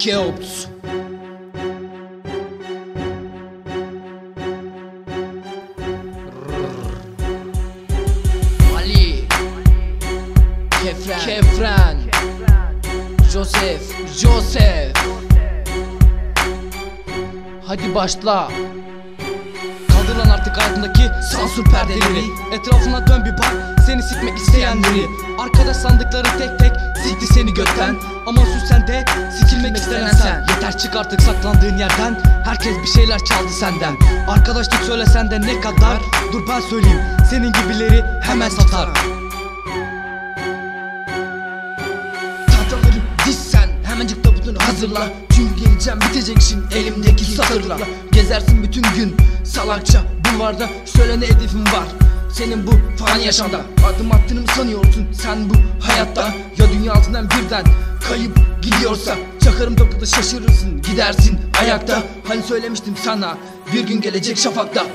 Keops Ali. Kefren Kefren Joseph. Joseph. Hadi başla hayatındaki sansür perdeleri. Etrafına dön bir bak seni sikmek isteyenleri. Arkadaş sandıkları tek tek sikti seni götten. Ama sus sen de sikilmek istenen sen Yeter çık artık saklandığın yerden. Herkes bir şeyler çaldı senden. Arkadaşlık söylesen de ne kadar? Dur ben söyleyeyim senin gibileri hemen satar. Tahtaları diz sen Hemencik tabutunu hazırla. Çünkü geleceğim bitecek işin elimdeki satırla. Gezersin bütün gün salakça Bulvarda söyle ne hedefin var. Senin bu fani yaşamda. Adım attığını mı sanıyorsun sen bu hayatta? Ya dünya altından birden kayıp gidiyorsa? Çakarım topuda şaşırırsın gidersin ayakta. Hani söylemiştim sana bir gün gelecek şafakta